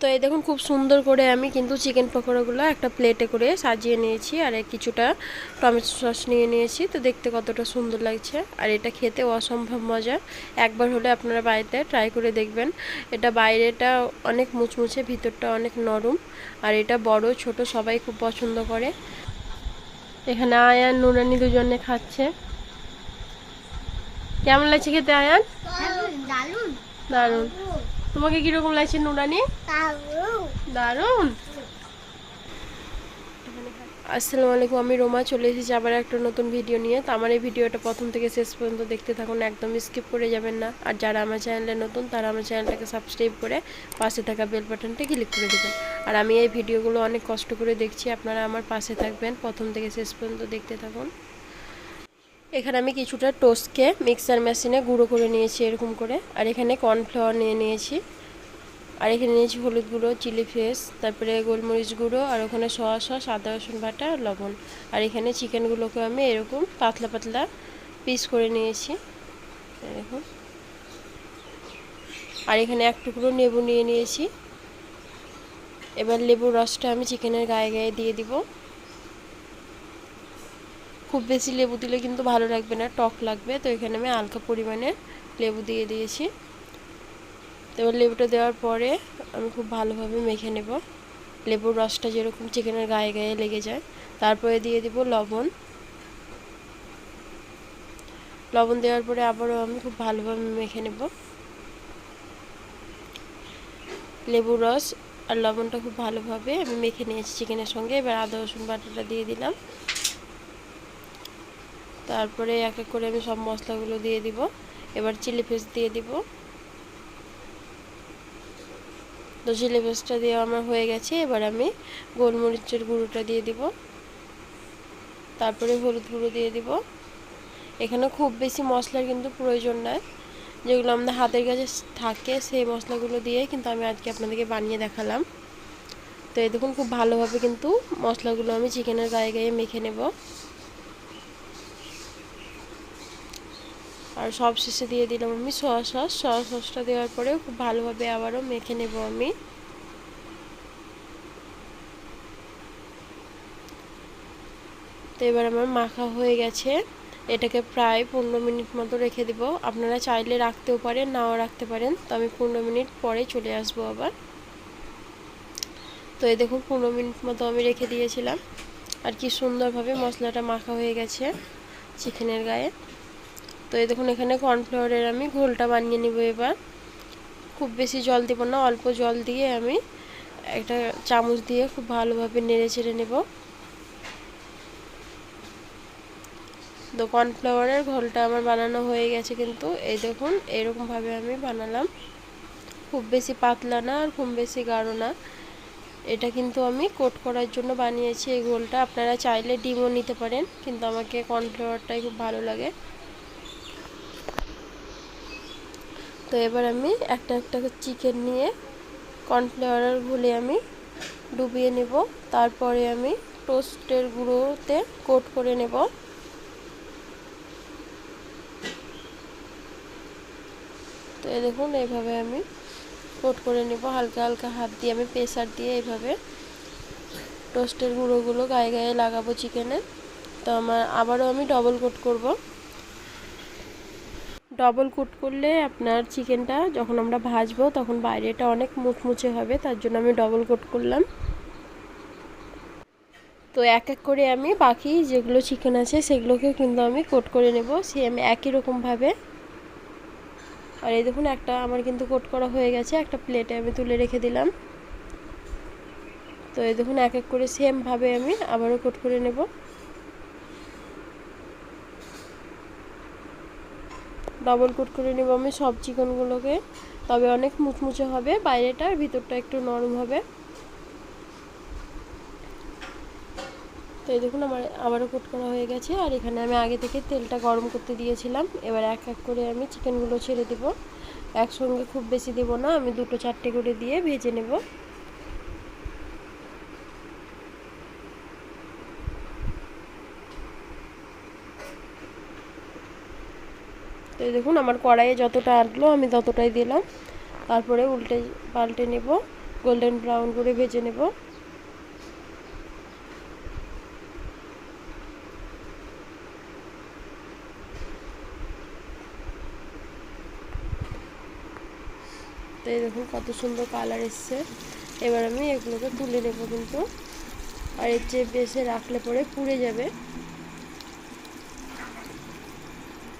তো এই দেখুন খুব সুন্দর করে আমি কিন্তু চিকেন পকোড়াগুলো একটা প্লেটে করে সাজিয়ে নিয়েছি আর কিছুটা টমেটো সস নিয়ে নিয়েছি। তো দেখতে কতটা সুন্দর লাগছে। আর এটা খেতে অসম্ভব মজা। একবার হলে আপনারা বাড়িতে ট্রাই করে দেখবেন। এটা বাইরেটা অনেক মুচমুচে ভিতরটা অনেক নরম। আর এটা বড় ছোট সবাই খুব পছন্দ করে। এখানে আয়ান নুরানি দুজনে খাচ্ছে। কেমন লাগছে খেতে আয়ান? দারুণ দারুণ। তোমাকে কীরকম লাগছে নুরানি দারুণ দারুণ? আসসালামু আলাইকুম আমি রোমা চলে এসেছি আবার একটা নতুন ভিডিও নিয়ে। তো আমার এই ভিডিওটা প্রথম থেকে শেষ পর্যন্ত দেখতে থাকুন একদম স্কিপ করে যাবেন না। আর যারা আমার চ্যানেলে নতুন তারা আমার চ্যানেলটাকে সাবস্ক্রাইব করে পাশে থাকা বেল বাটনটা ক্লিক করে দেবেন। আর আমি এই ভিডিওগুলো অনেক কষ্ট করে দেখছি আপনারা আমার পাশে থাকবেন প্রথম থেকে শেষ পর্যন্ত দেখতে থাকুন। এখানে আমি কিছুটা টোস্টকে মিক্সার মেশিনে গুঁড়ো করে নিয়েছি এরকম করে। আর এখানে কর্নফ্লাওয়ার নিয়ে নিয়েছি। আর এখানে নিয়েছি হলুদ গুঁড়ো, চিলি ফ্লেক্স, তারপরে গোলমরিচ গুঁড়ো, আর ওখানে সয়া সস আদা রসুন বাটা, আর লবণ। আর এখানে চিকেনগুলোকে আমি এরকম পাতলা পাতলা পিস করে নিয়েছি। এরকম আর এখানে এক টুকরো লেবু নিয়ে নিয়েছি। এবার লেবুর রসটা আমি চিকেনের গায়ে গায়ে দিয়ে দিব। খুব বেশি লেবু দিলে কিন্তু ভালো লাগবে না, টক লাগবে। তো এখানে আমি হালকা পরিমাণে লেবু দিয়ে দিয়েছি। তো এবার লেবুটা দেওয়ার পরে আমি খুব ভালোভাবে মেখে নেব। লেবুর রসটা যেরকম চিকেনের গায়ে গায়ে লেগে যায়, তারপরে দিয়ে দিব লবণ। লবণ দেওয়ার পরে আবারও আমি খুব ভালোভাবে মেখে নেব। লেবুর রস আর লবণটা খুব ভালোভাবে আমি মেখে নিয়েছি চিকেনের সঙ্গে। এবার আদা রসুন বাটাটা দিয়ে দিলাম। তারপরে এক এক করে আমি সব মশলাগুলো দিয়ে দিব। এবার চিলি ফ্লেক্স দিয়ে দিব। তো চিলি ফ্লেক্সটা দিয়ে আমার হয়ে গেছে। এবার আমি গোলমরিচের গুঁড়োটা দিয়ে দিব। তারপরে হলুদ গুঁড়ো দিয়ে দিব। এখানে খুব বেশি মশলার কিন্তু প্রয়োজন নয় যেগুলো আমাদের হাতের কাছে থাকে, সেই মশলাগুলো দিয়ে কিন্তু আমি আজকে আপনাদেরকে বানিয়ে দেখালাম। তো এই দেখুন, খুব ভালোভাবে কিন্তু মশলাগুলো আমি চিকেনের গায়ে গায়ে মেখে নেব। আর সব শেষে দিয়ে দিলাম আমি সয়া সস সয়া সসটা দেওয়ার পরে খুব ভালোভাবে আবারও মেখে নেব আমি। তো এবার আমার মাখা হয়ে গেছে। এটাকে প্রায় পনেরো মিনিট মতো রেখে দেব। আপনারা চাইলে রাখতেও পারেন, নাও রাখতে পারেন। তো আমি পনেরো মিনিট পরে চলে আসব আবার। তো এই দেখুন, পনেরো মিনিট মতো আমি রেখে দিয়েছিলাম। আর কি সুন্দরভাবে মশলাটা মাখা হয়ে গেছে। চিকেনের গায়ে। তো এই দেখুন, এখানে কর্নফ্লাওয়ারের আমি ঘোলটা বানিয়ে নিব এবার। খুব বেশি জল দেবো না, অল্প জল দিয়ে আমি একটা চামচ দিয়ে খুব ভালোভাবে নেড়ে চেড়ে নেব। তো কর্নফ্লাওয়ারের ঘোলটা আমার বানানো হয়ে গেছে কিন্তু, এই দেখুন, এরকমভাবে আমি বানালাম। খুব বেশি পাতলা না আর খুব বেশি গাঢ় না। এটা কিন্তু আমি কোট করার জন্য বানিয়েছি এই ঘোলটা। আপনারা চাইলে ডিমও নিতে পারেন, কিন্তু আমাকে কর্নফ্লাওয়ারটাই খুব ভালো লাগে। তো এবার আমি একটা একটা চিকেন নিয়ে কর্নফ্লাওয়ারের ঘুলে আমি ডুবিয়ে নেব। তারপরে আমি টোস্টের গুঁড়োতে কোট করে নেব। তো এই দেখুন, এইভাবে আমি কোট করে নেব। হালকা হালকা হাত দিয়ে আমি প্রেসার দিয়ে এইভাবে টোস্টের গুঁড়োগুলো গায়ে গায়ে লাগাবো চিকেনে তো আমার আবারও আমি ডবল কোট করব। ডবল কোট করলে আপনার চিকেনটা যখন আমরা ভাজবো তখন বাইরেটা অনেক মুচমুচে হবে, তার জন্য আমি ডবল কোট করলাম। তো এক এক করে আমি বাকি যেগুলো চিকেন আছে সেগুলোকেও কিন্তু আমি কোট করে নেব সে আমি একই রকমভাবে আর এই দেখুন একটা আমার কিন্তু কোট করা হয়ে গেছে, একটা প্লেটে আমি তুলে রেখে দিলাম। তো এই দেখুন এক এক করে সেমভাবে আমি আবারও কোট করে নেব। ডবল কোট করে নেব আমি, সব চিকেনগুলোকে। তবে অনেক মুচমুচে হবে, বাইরেটা আর ভিতরটা একটু নরম হবে। তো এই দেখুন, আমার আবারও কোট করা হয়ে গেছে। আর এখানে আমি আগে থেকে তেলটা গরম করতে দিয়েছিলাম। এবার এক এক করে আমি চিকেনগুলো ছেড়ে দেব। একসঙ্গে খুব বেশি দেব না, আমি দুটো চারটে করে দিয়ে ভেজে নেব। তো দেখুন, আমার কড়াইয়ে যতটা আটলো আমি ততটাই দিলাম। তারপরে উল্টে পাল্টে নেব গোল্ডেন ব্রাউন করে ভেজে নেব। তো এই দেখুন, কত সুন্দর কালার এসছে। এবার আমি এগুলোকে তুলে নেব কিন্তু। আর এর চেয়ে বেশি রাখলে পরে পুড়ে যাবে।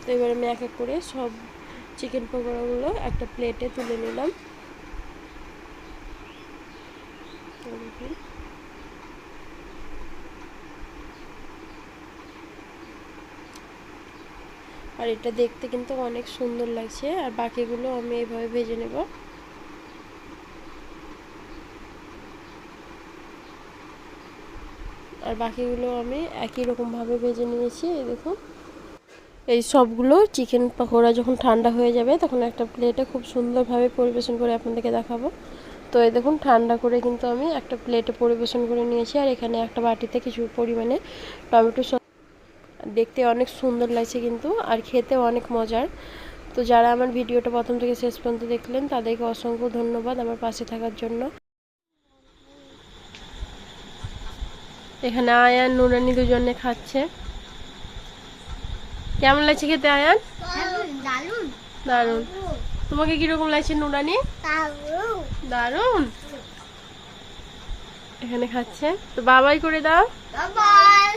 তো এবার আমি এক এক করে সব চিকেন পকোড়াগুলো একটা প্লেটে তুলে নিলাম। আর এটা দেখতে কিন্তু অনেক সুন্দর লাগছে, আর বাকিগুলো আমি এইভাবে ভেজে নেব। আর বাকিগুলো আমি একই রকমভাবে ভেজে নিয়েছি, এই দেখুন। এই সবগুলো চিকেন পকোড়া যখন ঠান্ডা হয়ে যাবে, তখন একটা প্লেটে খুব সুন্দরভাবে পরিবেশন করে আপনাদেরকে দেখাবো। তো এই দেখুন, ঠান্ডা করে কিন্তু আমি একটা প্লেটে পরিবেশন করে নিয়েছি, আর এখানে একটা বাটিতে কিছু পরিমাণে টমেটো সস। দেখতে অনেক সুন্দর লাগছে কিন্তু, আর খেতে অনেক মজার। তো যারা আমার ভিডিওটা প্রথম থেকে শেষ পর্যন্ত দেখলেন, তাদেরকে অসংখ্য ধন্যবাদ আমার পাশে থাকার জন্য। এখানে আয়ান, নুরানি দুজনে খাচ্ছে। কেমন লাগছে খেতে আয়ান? দারুণ তোমাকে কীরকম লাগছে নুরানি? দারুণ এখানে খাচ্ছে। তো বাবাই করে দাও। বাবাই।